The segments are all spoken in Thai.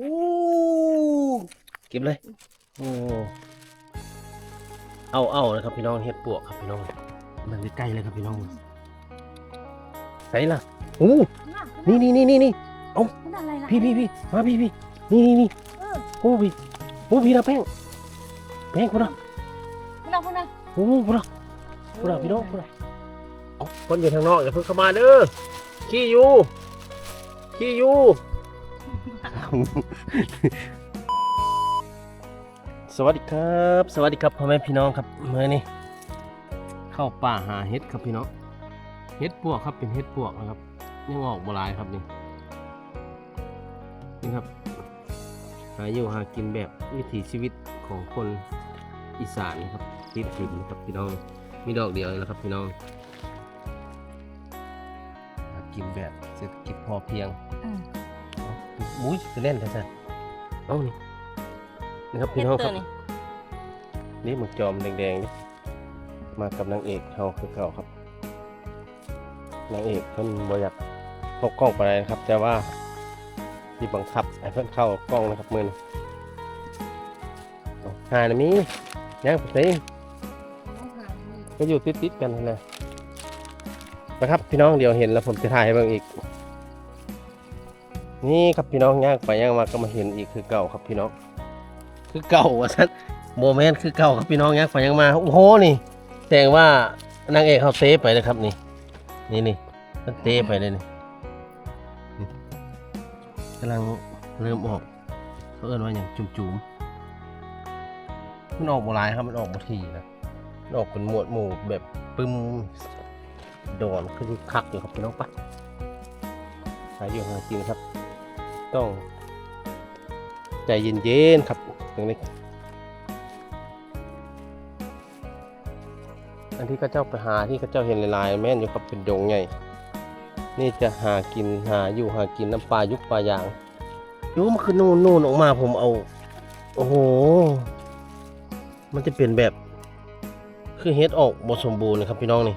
อู้เก็บเลย โอ้เอาเอาเลยครับพี่น้องเห็ดปวกครับพี่น้องมันใกล้ๆเลยครับพี่น้องใส่ละอู้นี่นี่นี่นี่นี่มันอะไรล่ะพี่พี่พี่มาพี่พี่นี่นี่นี่เออโอ้พี่โอ้พี่นะแป้งแป้งคุณนะคุณเอาคุณเอาโอ้คุณนะคุณนะพี่น้องคุณนะเอาคนอยู่ทางนอกอย่าเพิ่งเข้ามาเด้อขี้อยู่ขี้อยู่ สวัสดีครับ สวัสดีครับพ่อแม่พี่น้องครับเมื่อนี้เข้าป่าหาเห็ดครับพี่น้องเห็ดปวกครับเป็นเห็ดปวกนะครับยังออกบลายครับนี่นี่ครับหาอยู่หากินแบบวิถีชีวิตของคนอีสานนะครับติดดินนะครับพี่น้อง มีดอกเดียวนะครับพี่น้องหากินแบบเศรษฐกิจพอเพียง อืมมุ้ยจะเล่นแต่สันเอานี่นะครับเฮ็พี่ดน้องคตัรัวบนี่นี่หมึกจอมแดงๆนี่มากับนางเอกเฮาคือเก่าครับนางเอกเพิ่นบ่อยากเข้ากล้องไปเลยนะครับ แต่ว่าที่บังคับให้เพิ่นเข้ากล้องนะครับมือนี้เอาหานะมีย่างไปสิก็อยู่ติดๆกันนั่นแหละนะครับพี่น้องเดี๋ยวเห็นแล้วผมจะถ่ายให้เบิ่งอีก นี่ครับพี่น้องย่างไปย่างมาก็มาเห็นอีกคือเก่าครับพี่น้อง คือเก่าว่าซั่นโมเมนต์คือเก่าครับพี่น้องย่างไปย่างมาโอ้โหนี่แสดงว่านางเอกเขาเซฟไปเลยครับนี่ นี่นี่มันเตะไปเลยนี่กำลังเริ่มออกเขาเอิ้นว่าอย่างจุ่มๆมันออกโบราณครับมันออกบทีนะมันออกเป็นหมวดหมู่แบบปึ้มโดอนขึ้นคักอยู่ครับพี่น้องปะหาอยู่หากินครับ ต้องใจเย็นๆครับตรงนี้อันที่ข้าเจ้าไปหาที่ข้าเจ้าเห็นลายๆแม่นอยู่ครับเป็นดงใหญ่นี่จะหากินหาอยู่หากินน้ำปลายุกปลายางยูมันคือนู่นนู่นออกมาผมเอา โอ้โห มันจะเป็นแบบ คือเฮ็ดออกบสมบูรณ์นะครับพี่น้องนี่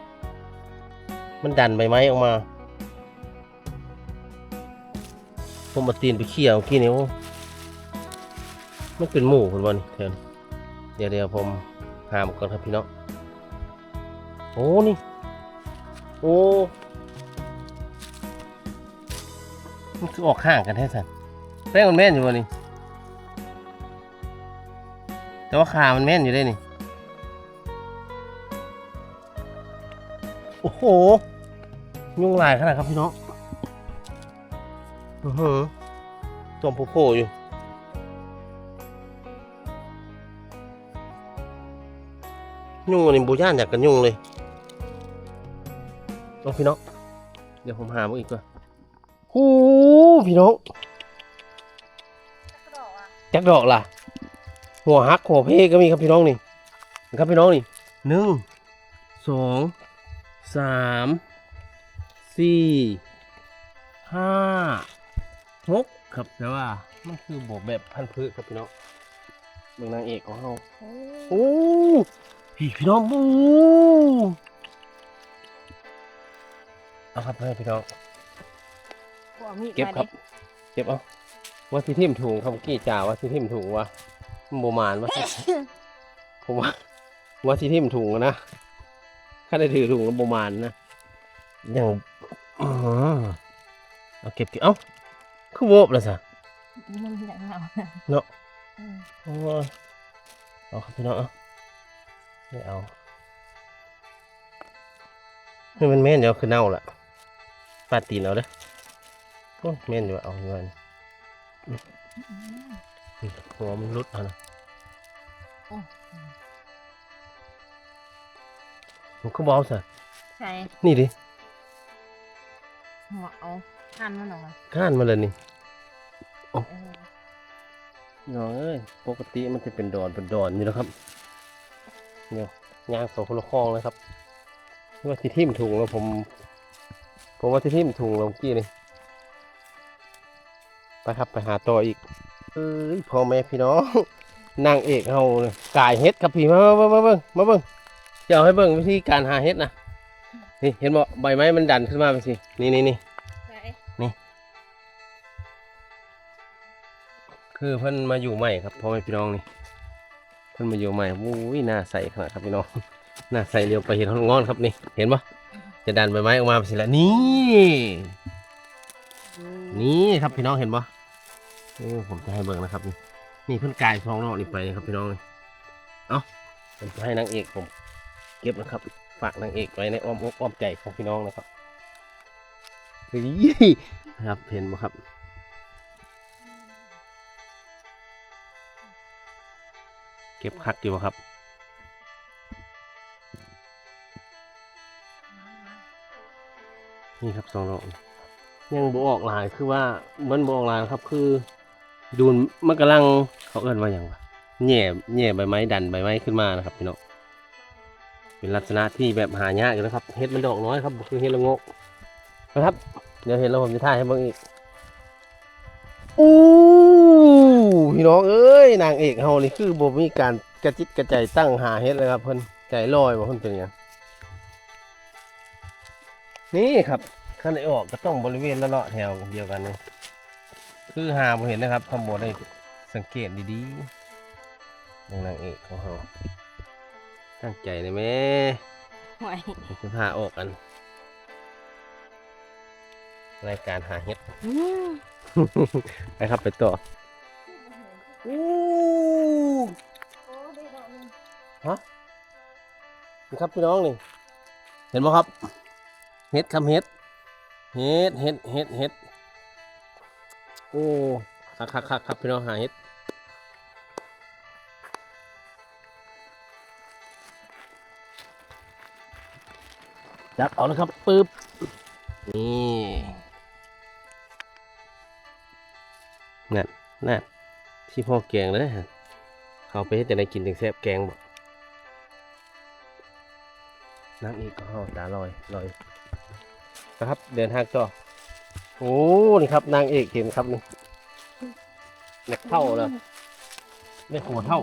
มันดันใบไม้ออกมา ผมมาตีนไปเขี่ยวกี้นี่โอ้มันเป็นหมูคนวันนี้แทนเดี๋ยวเดี๋ยวผมหามก่อนครับพี่น้องโอ้นี่ โอ้มันคือออกข้างกันแท้สันแป้งมันแม่นอยู่วะนี่แต่ว่าขามันแม่นอยู่ได้นี่โอ้โห ยุ่งลายขนาดครับพี่น้อง อือหือตัวโผล่อยู่ยุ่งนนี้บูย่านอยากกันยุ่งเลยเอาพี่น้อง เดี๋ยวผมหามาอีกก่อนหูพี่น้องกระดอกอะจักดอกล่ะ หัวฮักหัวเพก็มีครับพี่น้องนี่ ครับพี่น้องนี่หนึ่งสองสามสี่ห้า หกครับแต่ว่ามันคือบวแบบพันธุ์พืชครับพี่น้องเมืองนางเอกของเราโอ้โอ้พี่พี่น้องบูเอาครับให้พี่น้องหัวมีดเก็บมาครับดิเก็บเอาว่าที่ทิมถุงครับเมื่อกี้จ่าว่าที่ทิมถุงวะมันโบมานวะผมว่าว่าที่ทิมถุงอะนะถ้าได้ถือถุงแล้วโบมานนะอย่างอื้อหือเอาเก็บเก็บเอ้า คือโวบเลยสะมันมีหนังเราเนาะอืมโอ้ยเอาครับพี่น้องเอาไม่เอานี่มันแม่นเดี๋ยวคือเน่าละปาดตีนเอาเด้อโอ้ยแม่นอยู่เอาอยู่อันหัวมันรุดเอานะมันก็บเอาสิใช่นี่ดิหัวเอาทันมันออกมาข้านมาเลยนี่เออ น้องเอ้ยปกติมันจะเป็นดอนเป็นดอนอยู่แล้วครับเนี่ยยางโซคนละคลองเลยครับว่าที่ทิ่มถุงแล้วผม ผมว่าที่ทิ่มถุงเราเมื่อกี้นี่ไปครับไปหาต่ออีกเอ้ยพ่อแม่พี่น้องนางเอกเฮาเนี่ยกายเฮ็ดครับพี่มามามามาเบิ่งมาเบิ่งจะเอาให้เบิ่งวิธีการหาเฮ็ดนะนี่เห็นบ่ใบไม้มันดันขึ้นมาไปสินี่นี่นี่ คือเพิ่นมาอยู่ใหม่ครับพ่อแม่พี่น้องนี่เพิ่นมาอยู่ใหม่โอ้ยหน้าใสขนาดครับพี่น้องหน้าใสเรียวไปเห็นห้องงอนครับนี่เห็นปะจะดันใบไม้ออกมาสิละนี่ นี่ครับพี่น้องเห็นปะเออผมจะให้เบิ่งนะครับนี่นี่เพิ่นกายท้องนอกนี่ไปครับพี่น้องนี่เอ้าผมจะให้นางเอกผม เก็บนะครับฝากนางเอกไว้ในอ้อมอกอ้อมใจของพี่น้องนะครับเฮ้ยครับเห็นปะครับ เก็บคักอยู่ครับนี่ครับสองดอกยังบออกหลายคือว่ามันบออกหลายครับคือ ดูนมันกำลังเขาเอิ้นว่าอย่างวะแหน่แหน่ใบไม้ดันใบไม้ขึ้นมานะครับพี่น้องเป็นลักษณะที่แบบหายากอยู่นะครับเห็ดมันดอกน้อยครับคือเห็ดละโงกนะครับ เดี๋ยวเห็นแล้วผมจะถ่ายให้เบิ่งอีกอู้ พี่น้องเอ้ยนางเอกเฮานี่คือบ่มีการกระจิตกระใจตั้งหาเฮ็ดเลยครับเพิ่นใจลอยบ่เพิ่นเป็นหยังนี่ครับขั้นไอออกก็ต้องบริเวณละเลาะแถวเดียวกันเลยคือหาบ่เห็นนะครับทำบ่ได้สังเกตดีๆนางเอกของเราตั้งใจเลยแม่ห่วยจะพาออกกันรายการหาเห็ดอืมไปครับไปต่อ อู้ฮะนี่ครับพี่น้องนี่ เห็นไหมครับ เห็ดคำเห็ด เห็ดเห็ดเห็ดเห็ดโอ้คักคักคักครับพี่น้องหาเห็ดจับเอานะครับปึ๊บ นี่นั่นนั่น ที่พ่อแกงเลยฮะเขาไปเฮ็ดจะได้กินถึงแซ่บแกงบ่น้ำอีกก็ห่อตาลอยลอยนะครับ เดินทางต่อโอ้นี่ครับ นางเอกเห็นครับนี่เล็กเท่าเลยไม่หัวเท่า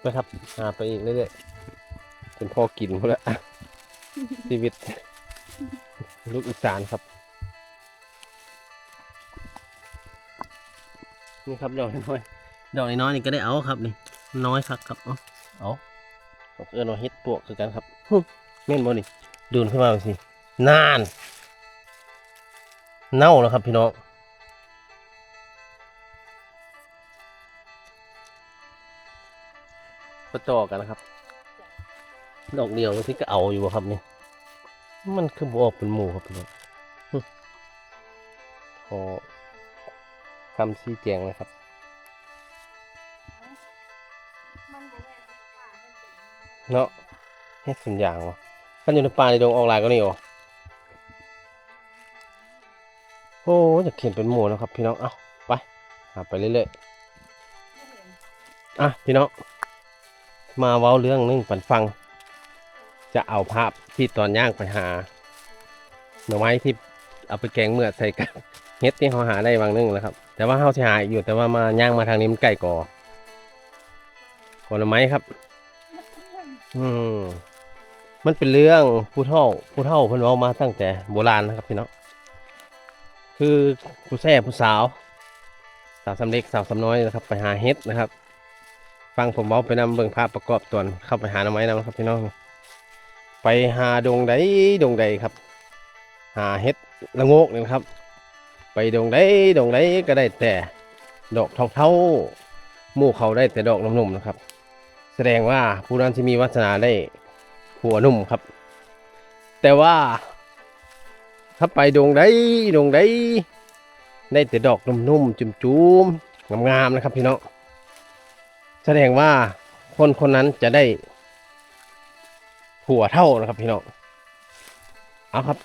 ไปครับหาไปอีกเรื่อยๆเป็นพ่อกินหมดแล้วชีวิต ลูกอีสานครับ นี่ครับดอกน้อยดอกน้อยๆนี่ก็ได้เอาครับนี่ น้อยครับครับเอาเอาเอาเอื้อนว่าเฮ็ดปวกคือกันครับฮึเม่นบ่นี่ดูนขึ้นมาสินาน เน่าแล้วครับพี่น้องไปต่อกันนะครับ ดอกเดียวที่ก็เอาอยู่อะครับนี่มันคือบออกเป็นหมู่ครับพี่น้องฮึขอ คำชี้แจงเลยครับ เนาะเฮ็ดสุนยางวะขันอยู่ในป่าในดงออกลายก็นี่อ๋อโอ้จะเขียนเป็นหมู่แล้วครับ พี่น้อง เอ้าไปหาไปเรื่อยๆ อะ พี่น้อง มาเว้าเรื่องหนึงปันฟัง จะเอาภาพที่ตอนย่างไปหาหน่อไม้ที่เอาไปแกงเมื่อใส่กับเฮ็ดที่เขาหาได้บางนึงแล้วครับ แต่ว่าเขาสิหาอีกอยู่แต่ว่ามาย่างมาทางนี้มันใกล้ก่อผลไม้ครับ อืมมันเป็นเรื่องผู้เฒ่าผู้เฒ่าเพิ่นเว้ามาตั้งแต่โบราณนะครับพี่น้องคือผู้แซ่ผู้สาว สาวสำเร็จสาวสำน้อยนะครับ ไปหาเฮ็ดนะครับ ฟังผมเว้าไปนำเบิ่งภาพประกอบตอนเข้าไปหาหน่อไม้นะครับพี่น้องไปหาดงใดดงใดครับ หาเฮ็ดละโงกนี่ครับ ไปดงใดดงใดก็ได้แต่ดอกเท่าๆหมู่เขาได้แต่ดอกนุ่มๆนะครับ แสดงว่าผู้นั้นที่มีวาสนาได้หัวนุ่มครับ แต่ว่า ถ้าไปดงใดดงใดได้แต่ดอกนุ่มๆจุ่มๆงามๆนะครับพี่น้องแสดงว่าคนคนนั้นจะได้หัวเท่านะครับพี่น้องเอาครับ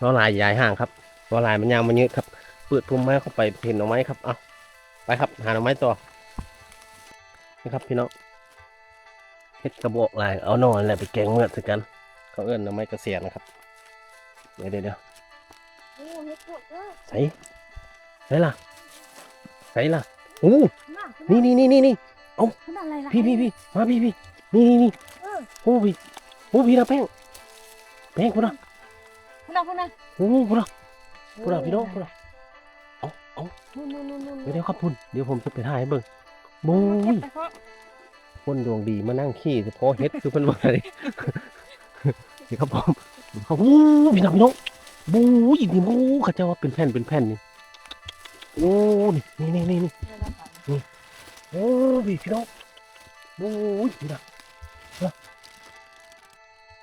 ล้องลายยายห่างครับ ล้อลายมันยาวมันยืดครับเปิดพุ่มไม้เข้าไปเห็นหน่อไม้ครับเอาไปครับหาหน่อไม้ต่อนี่ครับพี่น้องเฮ็ดกระบอกลายเอาหนอนแหละไปแกงเมือดใส่กัน เขาเอื้อนหน่อไม้กระเสียนนะครับเดี๋ยวเดี๋ยวเดี๋ยวโอ้เฮ็ดพวกเด้อใส่ใส่ล่ะใส่ล่ะโอ้น่ะนี่นี่นี่นี่นี่ขนาดอะไรล่ะพี่พี่พี่มาพี่พี่นี่นี่นี่เออโอ้พี่โอ้พี่นะแป้งแป้งคุณนะขนาดขนาดโอ้คุณนะ พูดเอาพี่น้องพูดเอาเอาเอานู่นนู่นนู่นนู่นเดี๋ยวเดี๋ยวครับพุ่นเดี๋ยวผมจะไปถ่ายให้เบิ่งบู๊ยไปเพาะคนดวงดีมานั่งขี้เฉพาะเฮ็ดคือเพิ่นว่าเลยนี่ครับผมเขาวู้พี่น้องพี่น้องบู๊ยนี่บู๊เขาเจะว่าเป็นแผ่นเป็นแผ่นนี่โอ้นี่นี่นี่นี่โอ้พี่พี่น้องบู๊ยนี่นะนะ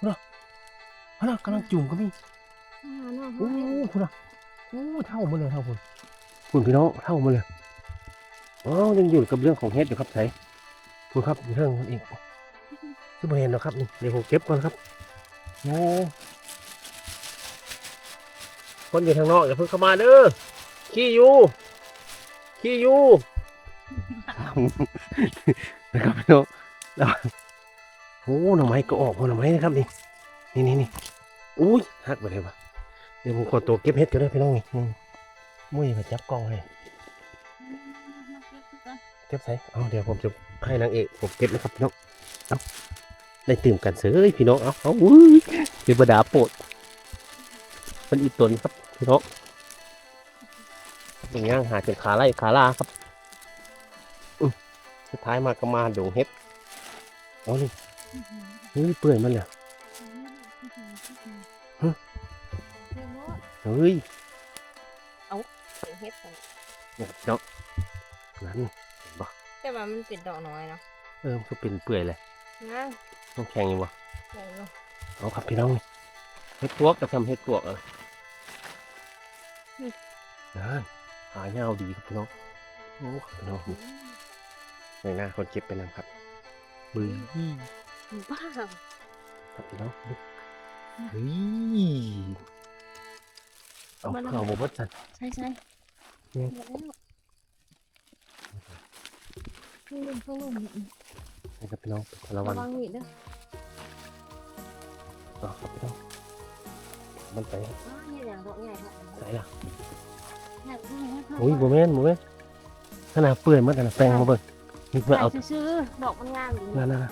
นะนะกำลังจุ่มก็มีอ่าเนาะโอ้คุณนะโอ้เท่ามาเลยเท่าคุณคุณพี่น้องเท่ามาเลยอ๋อยังอยู่กับเรื่องของเฮ็ดอยู่ครับใส่คุณครับเรื่องมันอีกที่บริเวณนะครับนี่เดี๋ยวผมเก็บก่อนครับโอ้คนอยู่ทางนอกอย่าเพิ่งเข้ามาเด้อขี้อยู่ขี้อยู่นะครับพี่น้องแล้วโอ้หน่อไม้ก็ออกหน่อไม้นะครับนี่นี่นี่นี่อุ้ยหักไปเลยปะ เดี๋ยวผมขอตัวเก็บเห็ดกันด้วยพี่น้องนี่อืมมุ้ยมาจับกล้องให้เก็บใส่เอาเดี๋ยวผมจะให้นางเอกผมเก็บนะครับพี่น้องเอาได้ตื่มกันเสยพี่น้องเอาเอาอุ้ยเดี๋ยวบดาโปรดมันอีกตัวนครับพี่น้องเป็นย่างหาจนขาไล่ขาลาครับสุดท้ายมาก็มาดงเห็ดอ๋อนี่นี่เปื่อยมันเลย เฮ้ยเฮ็ดไปเนี่ยพี่น้องนั่นแต่ว่ามันเป็นดอกน้อยเนาะเออมันก็เป็นเปื่อยเลยนะต้องแข็งอยู่วะโอ้โหเอาครับพี่น้องนี่เฮ็ดปวกกับทำเฮ็ดปวกเออนั่นหายาวดีครับพี่น้องโอ้ครับพี่น้องในหน้าคนเก็บไปนำครับบึ้ยบ้าครับพี่น้องเฮ้ย เอาเอาบ่เบดสันใช่ใช่เนี่ยหมดแล้วข้างลุ่มข้างลุ่มเนี่ยนะครับพี่น้องพลระวันวังมีดเด้อเอาครับพี่น้องมันไปอ๋อเนี่ยอย่างดอกใหญ่ค่ะไหนล่ะใหญ่ใหญ่ค่ะโอ้ยโมเมนต์โมเมนต์ขนาดเปื่อยหมันขนาดแปลงมาเบิ่งนี่เพื่อเอา ใส่ซื้อๆดอกมันงามดีนั่นนั่นนั่น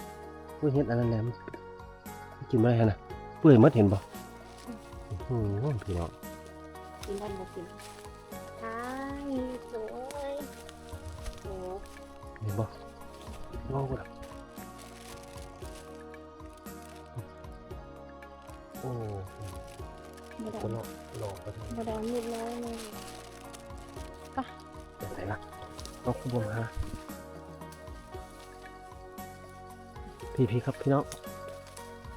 อุ้ยเห็ดอันนั้นแหละมันกินไม่ได้ฮะนะเปื่อยหมัดเห็นบ่อือหือพี่น้อง กินได้บ่กินใช่สวยโอ้เห็นบ่งอกบ่ล่ะโอ้ไม่ได้คนละหลอกไปทางบ่ได้มีดน้อยเลยแต่ไหนล่ะน้องคุณบ่มาพี่พี่ครับพี่น้อง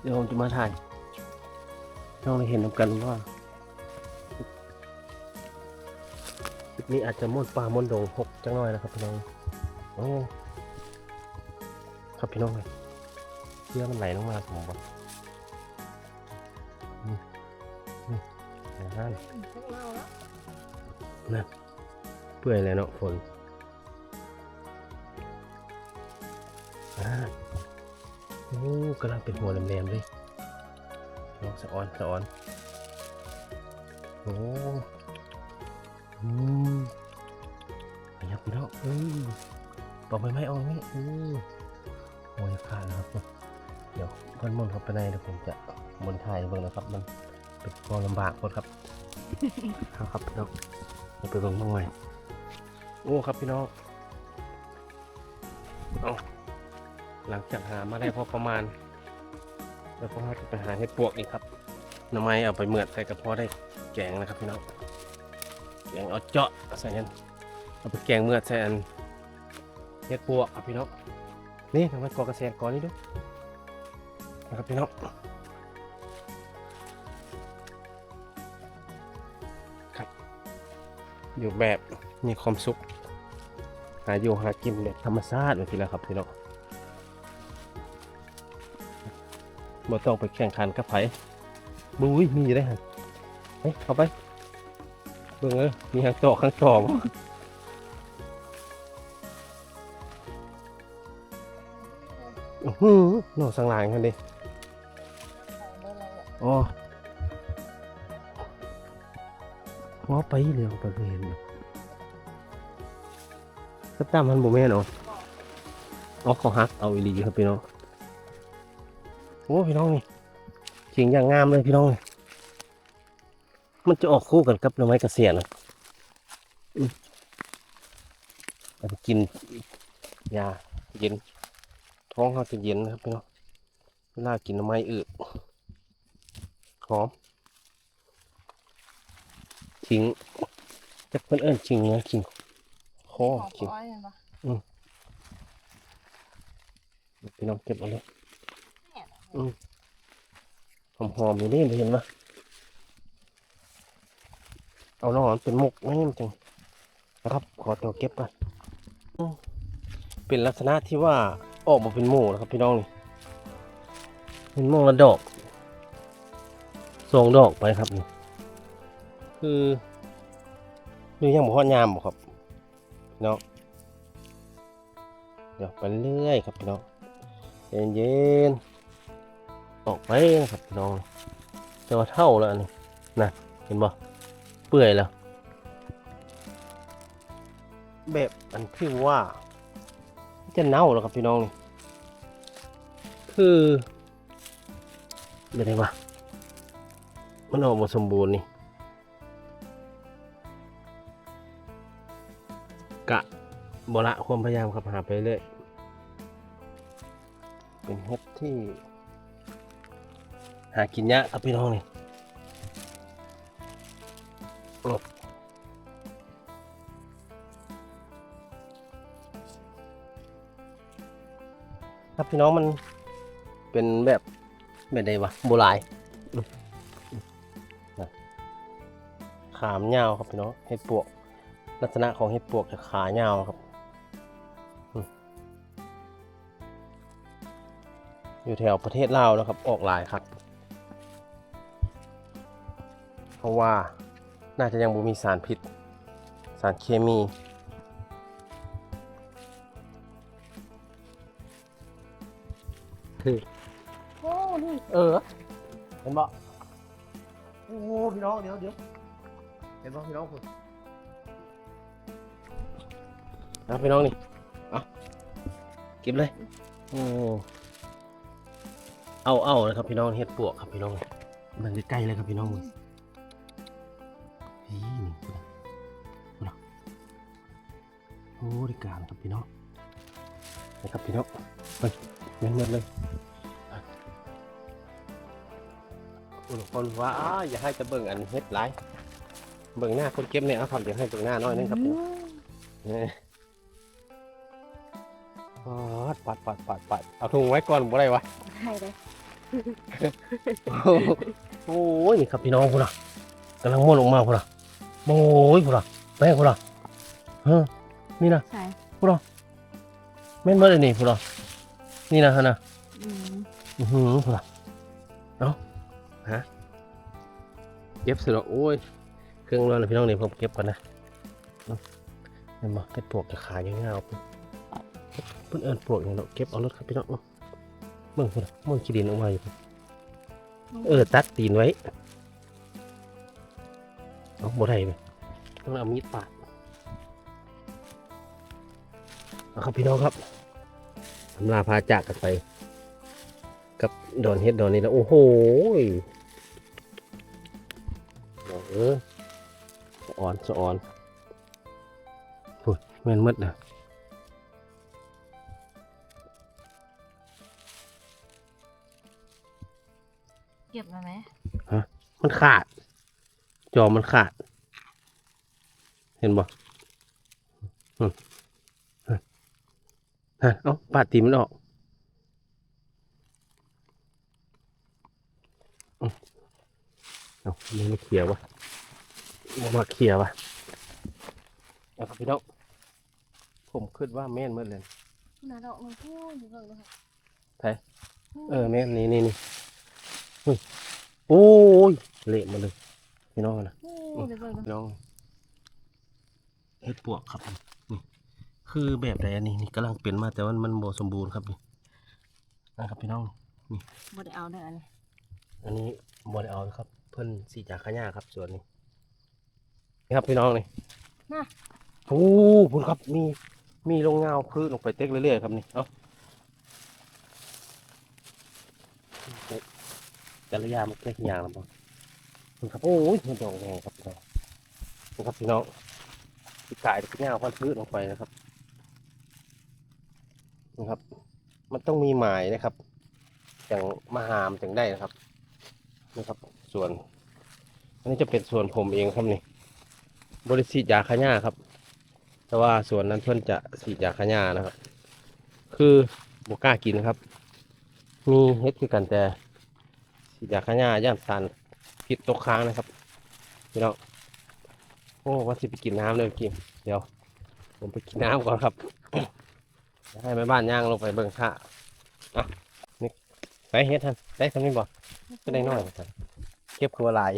เดี๋ยวผมจะมาถ่ายน้องได้เห็นนำกันว่า นี้อาจจะม่วนป่าม่วนดงหกจังหน่อยนะครับพี่น้องโอ้ครับพี่น้องเลยเสื้อมันไหลลงมาผมบอกนี่นี่นะฮะเราแล้วเปื่อยเลยเนาะฝนอ่าโอ้กำลังเป็นหัวแหลมๆเลยน้องสะออนสะออนโอ้ ขยับพี่น้องเอ้ยปอกไม้ไม้ออกนี่อือโอ้ยขาดแล้วครับ เดี๋ยวเพื่อนมนเข้าไปในเดี๋ยวผมจะมนถ่ายเบิ่งนะครับ มันเป็นกองลำบากหมดครับเอาครับพี่น้องเราไปเบิ่งบ้างไหมโอ้ครับพี่น้องเอาหลังจากหามาได้พอประมาณ แล้วก็จะไปหาเห็ดปวกอีกครับหน้ำไม้เอาไปเหมือดใส่กระเพาะได้แกงนะครับพี่น้อง แกงเอาเจาะใส่กันเอาไปแกงเมือใส่อันเห็ดปวกครับพี่น้องนี่ทำไมกอกระแสก่อนนี่ดูนะครับพี่น้องครับ อยู่แบบมีความสุขหาอยู่หากินแบบธรรมชาติแบบนี้แหละครับพี่น้องบ่ต้องไปแข่งขันกับไผบุ้ยมีอยู่ได้หันเฮ้ยเข้าไป เบิ่งเอ้ยมีหางจอกข้างจอกอื้อหือหนอสังหลางกันดิอ๋อว่าไปเร็วไปเห็นอยู่ก็ตามมันบ่แม่นเอ๋ออ๋อเขาฮักเอาอีหลีครับพี่น้อง โอ้พี่น้องนี่เสียงอย่างงามเลยพี่น้องนี่ มันจะออกคู่กันกับหน่อไม้กระเสียนะอืมเอาไปกินยาเย็น ท้องเขาจะเย็นนะครับพี่น้องเวลากินหน่อไม้อืดหอมชิงจะเพิ่นเอิ้นชิงนะชิงคอของชิงอ้อยเห็นปะพี่น้องเก็บเอาเลยเนี่ยหอมหอมๆอยู่นี่เห็นปะ เอาน้องมันเป็นมุกไม่จริงนะครับ ขอตัวเก็บไปอืมเป็นลักษณะที่ว่าออกมาเป็นหมู่นะครับพี่น้องนี่เป็นหมู่ละดอกสองดอกไปครับนี่คือนี่ยังบอกว่ยามบอกครับพี่น้องเดี๋ยวไปเรื่อยครับพี่น้องเย็นๆออกไปนะครับพี่น้องแต่ว่าเท่าแล้วอันนี่นะเห็นบ่ เปื่อยแล้วแบบอันที่ว่า จะเน่าแล้วครับพี่น้องนี่คือเป็นไงวะมันออกมาสมบูรณ์นี่กะบละความพยายามครับหาไปเรื่อยเป็นเห็ดที่ หากินยากครับพี่น้องนี่ ครับพี่น้องมันเป็นแบบแบบใดวะโบราณขามยาวครับพี่น้องเห็ดปวก ลักษณะของเห็ดปวกจะขายาวครับอืมอยู่แถวประเทศลาวนะครับ ออกหลายครับ เพราะว่าน่าจะยังบ่มีสารพิษ สารเคมี โอ้นี่เออเห็นบ่โอ้พี่น้องเดี๋ยวเดี๋ยวเห็นบ่พี่น้องคุณนะพี่น้องนี่เอาเก็บเลยโอ้เอาเอาเลยครับพี่น้องเฮ็ดปวกครับพี่น้องมันใกล้ๆเลยครับพี่น้องนี่นี่คุณคุณโอ้ดีการครับพี่น้องนะครับพี่น้องไปเงินหมดเลย คนว่าอ้าอย่าให้จะเบิ่งอันเฮ็ดหลายเบิ่งหน้าคนเก็บเนี่ยเอาครับเดี๋ยวให้เบิ่งหน้าน้อยนึงครับเนี่ยปัดปัดปัดปัดปัดเอาถุงไว้ก่อนบ่ได้วะได้เลยโอ้ยนี่ครับพี่น้องพุ่นน่ะกำลังม้วนออกมาพุ่นน่ะโอ้ยพุ่นน่ะแม่งพุ่นน่ะเฮ้อนี่นะใช่แม่นเมื่อไรนี่พุ่นน่ะนี่นะฮะนะอืมอือหือพุ่นน่ะเอ้า ฮะเก็บเสร็จแล้วโอ้ย เครื่องร้อนเลยพี่น้องนี่ผมเก็บก่อนนะเห็นบ่เก็บปวกจะขายยังไงเอาเพิ่นเอิ้นปวกอย่างเนาเก็บเอารถครับพี่น้องมั่งพุ่นน่ะมันขี้ดินออกมาอยู่เออตัดตีนไว้เอาบ่ได้ไหมต้องเอามีดปาดเอาครับพี่น้องครับทำลาพาจากกันไป กับดอนเฮ็ดดอนนี้แล้วโอ้โห เออสะอ่อนสะอ่อนพูดแม่นหมดนะเก็บมาไหมมันขาด จอมันขาด เห็นบ่อืมฮะฮะเอาปาดตีมันออกอืม เอามันไม่เคลียร์วะมันมาเคลียร์วะเอาครับพี่น้องผมคิดว่าแม่นหมดเลยนาดอกมันพูดอยู่เบิ่งเลยค่ะไผ เออแม่นนี่นี่นี่อุ้ยโอ้ยเละหมาเลยพี่น้องนะโอ้เดี๋ยวเบิ่งเลยพี่น้องเฮ็ดปวกครับนี่คือแบบใดอันนี้นี่กำลังเป็นมาแต่ว่ามันบ่สมบูรณ์ครับนี่นะครับพี่น้อง บ่ได้เอาเด้ออันนี้อันนี้บ่ได้เอานะครับ เพิ่นสีจากขะหญ้าครับส่วนนี้นี่ครับพี่น้องนี่น่ะโอ้คุณครับมีมีลงเงาพืชลงไปเต็กเรื่อยๆครับนี่เอาแต่ละอย่างมันเล็กอย่างละบ่นี่ครับโอ้ยมันดอกแดงครับพี่น้องนี่ครับพี่น้องที่กายที่เงาพันพื้นลงไปนะครับนี่ครับ มันต้องมีหมายนะครับอย่างมาหามถึงได้นะครับนี่ครับ ส่วน อันนี้จะเป็นส่วนผมเองครับนี่บริสีดยาขย่าครับ แต่ว่าส่วนนั้นเพื่อนจะสีดยาขย่านะครับ คือบกล้ากินครับ มีเฮ็ดคือกันแต่สีดยาขย่าย่านสันพิษตกค้างนะครับพี่น้องโอ้ว่าสิไปกินน้ำเลยกินเดี๋ยว ผมไปกินน้ำก่อนครับเดี๋ยวให้แม่บ้านย่างลงไปเบิ่งข้าอะนี่ไปเฮ็ดท่านได้ทำนี่บ่ก็ได้น้อยเหมือนกัน เก็บครัวหลาย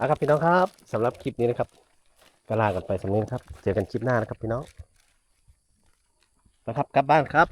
อะครับพี่น้องครับสำหรับคลิปนี้นะครับก็ลากันไปสำนี้นครับ เจอกันคลิปหน้านะครับพี่น้องนะครับกลับบ้านครับ